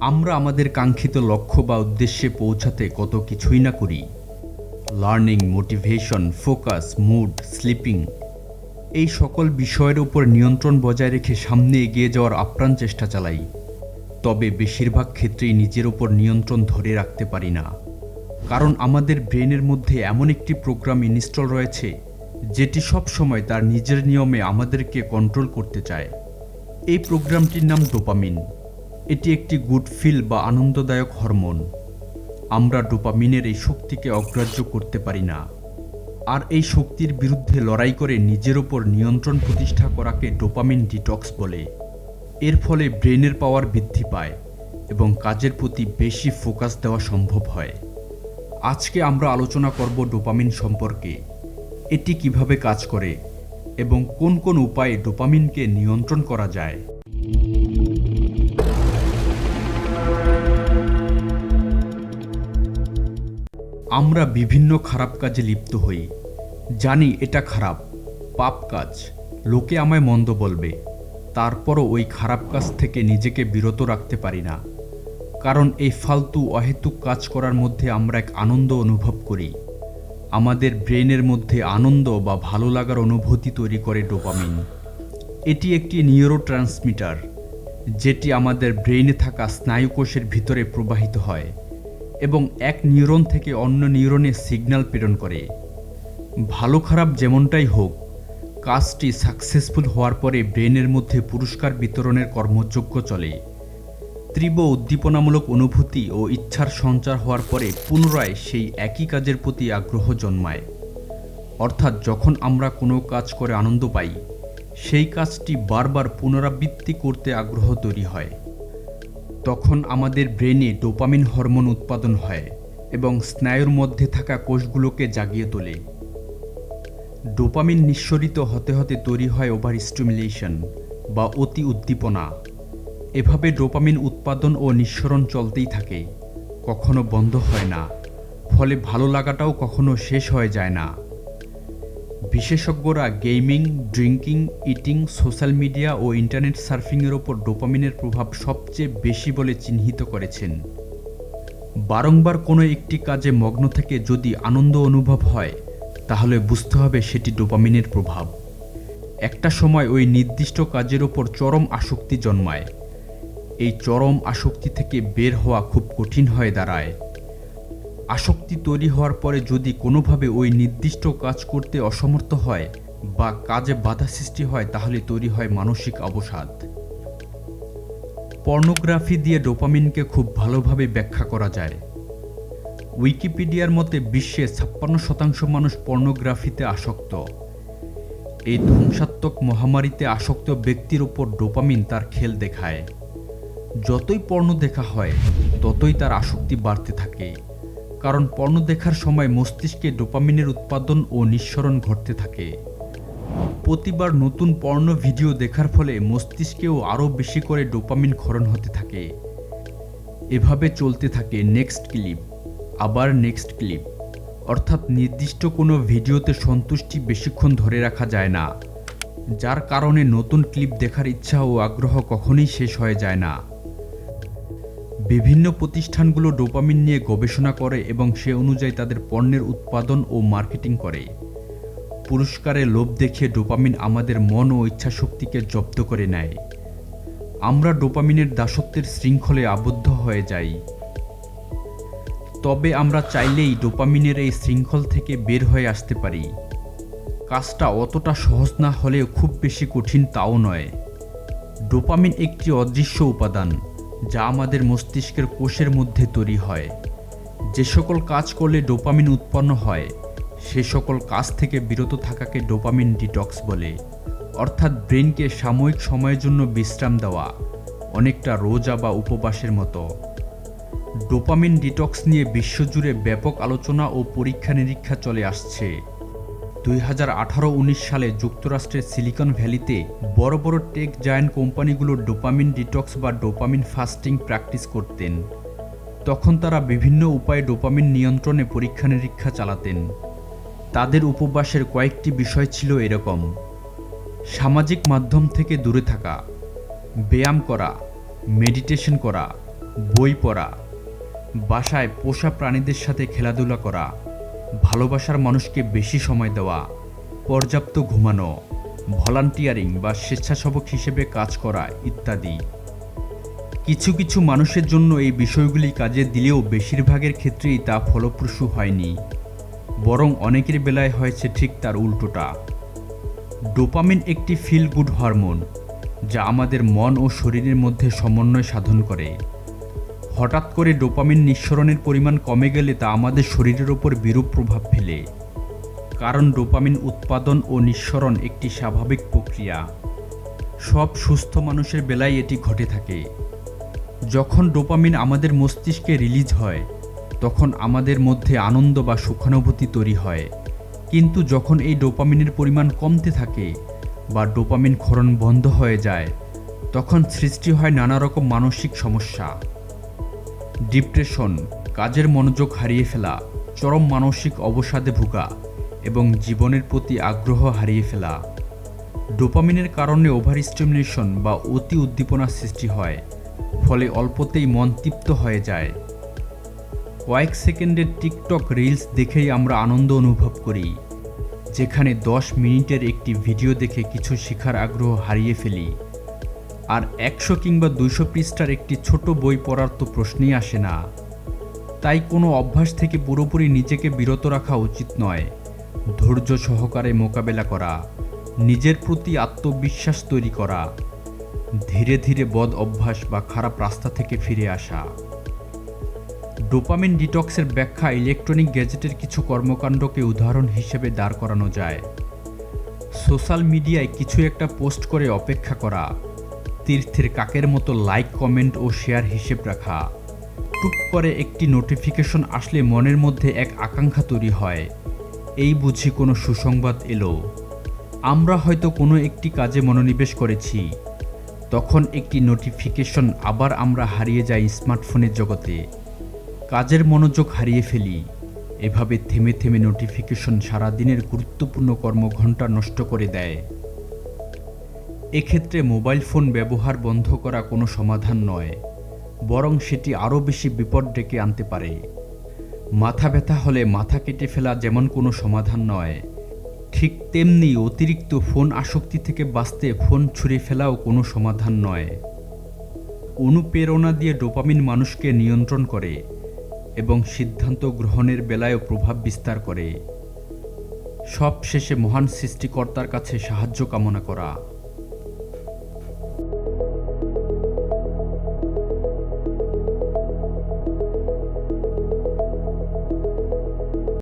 আমরা আমাদের কাঙ্ক্ষিত লক্ষ্য বা উদ্দেশ্যে পৌঁছাতে কত কিছুই না করি। Learning motivation focus mood sleeping এই সকল বিষয়ের উপর নিয়ন্ত্রণ বজায় রেখে সামনে এগিয়ে যাওয়ার আপ্রাণ চেষ্টা চালাই। তবে বেশিরভাগ ক্ষেত্রেই নিজের ওপর নিয়ন্ত্রণ ধরে রাখতে পারি না। কারণ আমাদের ব্রেনের মধ্যে এমন একটি প্রোগ্রাম ইনস্টল রয়েছে, যেটি সব সময় তার নিজের নিয়মে আমাদেরকে কন্ট্রোল করতে চায়। এই প্রোগ্রামটির নাম ডোপামিন। এটি একটি গুড ফিল বা আনন্দদায়ক হরমোন আমরা ডোপামিনের এই শক্তিকে অগ্রাহ্য করতে পারি না। আর এই শক্তির বিরুদ্ধে লড়াই করে নিজের ওপর নিয়ন্ত্রণ প্রতিষ্ঠা করাকে ডোপামিন ডিটক্স বলে। এর ফলে ব্রেনের পাওয়ার বৃদ্ধি পায় এবং কাজের প্রতি বেশি ফোকাস দেওয়া সম্ভব হয়। আজকে আমরা আলোচনা করব ডোপামিন সম্পর্কে। এটি কীভাবে কাজ করে এবং কোন কোন উপায়ে ডোপামিনকে নিয়ন্ত্রণ করা যায়। আমরা বিভিন্ন খারাপ কাজে লিপ্ত হই। জানি এটা খারাপ, পাপ কাজ। লোকে আমায় মন্দ বলবে। তারপরও ওই খারাপ কাজ থেকে নিজেকে বিরত রাখতে পারি না। কারণ এই ফালতু অহেতুক কাজ করার মধ্যে আমরা এক আনন্দ অনুভব করি। আমাদের ব্রেনের মধ্যে আনন্দ বা ভালো লাগার অনুভূতি তৈরি করে ডোপামিন। এটি একটি নিউরো ট্রান্সমিটার যেটি আমাদের ব্রেইনে থাকা স্নায়ুকোষের ভিতরে প্রবাহিত হয়। এবং এক নিউরন থেকে অন্য নিউরনে সিগন্যাল প্রেরণ করে। ভালো খারাপ যেমনটাই হোক, কাজটি সাকসেসফুল হওয়ার পরে ব্রেনের মধ্যে পুরস্কার বিতরণের কর্মযোগ্য চলে। তীব্র উদ্দীপনামূলক অনুভূতি ও ইচ্ছার সঞ্চার হওয়ার পরে পুনরায় সেই একই কাজের প্রতি আগ্রহ জন্মায়। অর্থাৎ যখন আমরা কোনো কাজ করে আনন্দ পাই, সেই কাজটি বারবার পুনরাবৃত্তি করতে আগ্রহ তৈরি হয়। তখন আমাদের ব্রেনে ডোপামিন হরমোন উৎপাদন হয় এবং স্নায়ুর মধ্যে থাকা কোষগুলোকে জাগিয়ে তোলে। ডোপামিন নিঃসরিত হতে হতে তৈরি হয় ওভার স্টিমুলেশন বা অতি উদ্দীপনা। এভাবে ডোপামিন উৎপাদন ও নিঃসরণ চলতেই থাকে, কখনো বন্ধ হয় না, ফলে ভালো লাগাটাও কখনো শেষ হয়ে যায় না। বিশেষজ্ঞরা gaming drinking eating, social media ও ইন্টারনেট সার্ফিংয়ের ওপর ডোপামিনের প্রভাব সবচেয়ে বেশি বলে চিহ্নিত করেছেন। বারংবার কোনো একটি কাজে মগ্ন থেকে যদি আনন্দ অনুভব হয়, তাহলে বুঝতে হবে সেটি ডোপামিনের প্রভাব। একটা সময় ওই নির্দিষ্ট কাজের ওপর চরম আসক্তি জন্মায়। এই চরম আসক্তি থেকে বের হওয়া খুব কঠিন হয়ে দাঁড়ায়। আসক্তি তৈরি হওয়ার পরে যদি কোনোভাবে ওই নির্দিষ্ট কাজ করতে অসমর্থ হয় বা কাজে বাধা সৃষ্টি হয়, তাহলে তৈরি হয় মানসিক অবসাদ। পর্নোগ্রাফি দিয়ে ডোপামিনকে খুব ভালোভাবে ব্যাখ্যা করা যায়। উইকিপিডিয়ার মতে বিশ্বে ছাপ্পান্ন শতাংশ মানুষ পর্নোগ্রাফিতে আসক্ত। এই ধ্বংসাত্মক মহামারীতে আসক্ত ব্যক্তির ওপর ডোপামিন তার খেল দেখায়। যতই পর্ণ দেখা হয়, ততই তার আসক্তি বাড়তে থাকে। কারণ পর্ণ দেখার সময় মস্তিষ্কে ডোপামিনের উৎপাদন ও নিঃসরণ ঘটতে থাকে। প্রতিবার নতুন পর্ণ ভিডিও দেখার ফলে মস্তিষ্কেও আরও বেশি করে ডোপামিন ক্ষরণ হতে থাকে। এভাবে চলতে থাকে নেক্সট ক্লিপ, আবার নেক্সট ক্লিপ। অর্থাৎ নির্দিষ্ট কোনো ভিডিওতে সন্তুষ্টি বেশিক্ষণ ধরে রাখা যায় না, যার কারণে নতুন ক্লিপ দেখার ইচ্ছা ও আগ্রহ কখনোই শেষ হয়ে যায় না। বিভিন্ন প্রতিষ্ঠানগুলো ডোপামিন নিয়ে গবেষণা করে এবং সে অনুযায়ী তাদের পণ্যের উৎপাদন ও মার্কেটিং করে। পুরস্কারের লোভ দেখিয়ে ডোপামিন আমাদের মন ও ইচ্ছাশক্তিকে জব্দ করে নেয়। আমরা ডোপামিনের দাসত্বের শৃঙ্খলে আবদ্ধ হয়ে যাই। তবে আমরা চাইলেই ডোপামিনের এই শৃঙ্খল থেকে বের হয়ে আসতে পারি। কাজটা অতটা সহজ না হলেও খুব বেশি কঠিন তাও নয়। ডোপামিন একটি অদৃশ্য উপাদান। যা আমাদের মস্তিষ্কের কোষের মধ্যে তৈরি হয়। যে সকল কাজ করলে ডোপামিন উৎপন্ন হয়, সে সকল কাজ থেকে বিরত থাকাকে ডোপামিন ডিটক্স বলে। অর্থাৎ ব্রেনকে সাময়িক সময়ের জন্য বিশ্রাম দেওয়া, অনেকটা রোজা বা উপবাসের মতো। ডোপামিন ডিটক্স নিয়ে বিশ্বজুড়ে ব্যাপক আলোচনা ও পরীক্ষা নিরীক্ষা চলে আসছে। দুই হাজার আঠারো উনিশ সালে যুক্তরাষ্ট্রের সিলিকন ভ্যালিতে বড় বড় টেক জায়ান্ট কোম্পানিগুলো ডোপামিন ডিটক্স বা ডোপামিন ফাস্টিং প্র্যাকটিস করতেন। তখন তারা বিভিন্ন উপায়ে ডোপামিন নিয়ন্ত্রণে পরীক্ষা নিরীক্ষা চালাতেন। তাদের উপবাসের কয়েকটি বিষয় ছিল এরকম। সামাজিক মাধ্যম থেকে দূরে থাকা, ব্যায়াম করা, মেডিটেশন করা, বই পড়া, বাসায় পোষা প্রাণীদের সাথে খেলাধুলা করা ভালোবাসার মানুষকে বেশি সময় দেওয়া, পর্যাপ্ত ঘুমানো, ভলান্টিয়ারিং বা স্বেচ্ছাসেবক হিসেবে কাজ করা ইত্যাদি। কিছু কিছু মানুষের জন্য এই বিষয়গুলি কাজে দিলেও বেশিরভাগের ক্ষেত্রেই তা ফলপ্রসূ হয়নি, বরং অনেকের বেলায় হয়েছে ঠিক তার উল্টোটা। ডোপামিন একটি ফিল গুড হরমোন যা আমাদের মন ও শরীরের মধ্যে সমন্বয় সাধন করে। হঠাৎ করে ডোপামিন নিঃসরণের পরিমাণ কমে গেলে তা আমাদের শরীরের ওপর বিরূপ প্রভাব ফেলে। কারণ ডোপামিন উৎপাদন ও নিঃসরণ একটি স্বাভাবিক প্রক্রিয়া। সব সুস্থ মানুষের বেলায় এটি ঘটে থাকে। যখন ডোপামিন আমাদের মস্তিষ্কে রিলিজ হয়, তখন আমাদের মধ্যে আনন্দ বা সুখানুভূতি তৈরি হয়। কিন্তু যখন এই ডোপামিনের পরিমাণ কমতে থাকে বা ডোপামিন ক্ষরণ বন্ধ হয়ে যায়, তখন সৃষ্টি হয় নানা রকম মানসিক সমস্যা। ডিপ্রেশন, কাজের মনোযোগ হারিয়ে ফেলা, চরম মানসিক অবসাদে ভোগা এবং জীবনের প্রতি আগ্রহ হারিয়ে ফেলা। ডোপামিনের কারণে ওভার স্টিমুলেশন বা অতি উদ্দীপনার সৃষ্টি হয়, ফলে অল্পতেই মন তৃপ্ত হয়ে যায়। কয়েক সেকেন্ডের টিকটক রিলস দেখেই আমরা আনন্দ অনুভব করি, যেখানে দশ মিনিটের একটি ভিডিও দেখে কিছু শেখার আগ্রহ হারিয়ে ফেলি। আর একশো কিংবা দুইশো পৃষ্ঠার একটি ছোট বই পড়ার তো প্রশ্নই আসে না। তাই কোনো অভ্যাস থেকে পুরোপুরি নিজেকে বিরত রাখা উচিত নয়। ধৈর্য সহকারে মোকাবেলা করা, নিজের প্রতি আত্মবিশ্বাস তৈরি করা, ধীরে ধীরে বদ অভ্যাস বা খারাপ রাস্তা থেকে ফিরে আসা। ডোপামিন ডিটক্সের ব্যাখ্যা ইলেকট্রনিক গ্যাজেটের কিছু কর্মকাণ্ডকে উদাহরণ হিসেবে দাঁড় করানো যায়। সোশ্যাল মিডিয়ায় কিছু একটা পোস্ট করে অপেক্ষা করা তীর্থের কাকের মতো লাইক কমেন্ট ও শেয়ার হিসেব রাখা। টুক করে একটি নোটিফিকেশন আসলে মনের মধ্যে এক আকাঙ্ক্ষা তৈরি হয়। এই বুঝি কোনো সুসংবাদ এলো। আমরা হয়তো কোনো একটি কাজে মনোনিবেশ করেছি। তখন একটি নোটিফিকেশন আবার আমরা হারিয়ে যাই স্মার্টফোনের জগতে। কাজের মনোযোগ হারিয়ে ফেলি। এভাবে থেমে থেমে নোটিফিকেশন সারাদিনের গুরুত্বপূর্ণ কর্মঘণ্টা নষ্ট করে দেয়। এক্ষেত্রে মোবাইল ফোন ব্যবহার বন্ধ করা কোনো সমাধান নয়, বরং সেটি আরও বেশি বিপদ ডেকে আনতে পারে। মাথা ব্যথা হলে মাথা কেটে ফেলা যেমন কোনো সমাধান নয়, ঠিক তেমনি অতিরিক্ত ফোন আসক্তি থেকে বাঁচতে ফোন ছুঁড়ে ফেলাও কোনো সমাধান নয়। অনুপ্রেরণা দিয়ে ডোপামিন মানুষকে নিয়ন্ত্রণ করে এবং সিদ্ধান্ত গ্রহণের বেলায়ও প্রভাব বিস্তার করে। সব শেষে মহান সৃষ্টিকর্তার কাছে সাহায্য কামনা করা।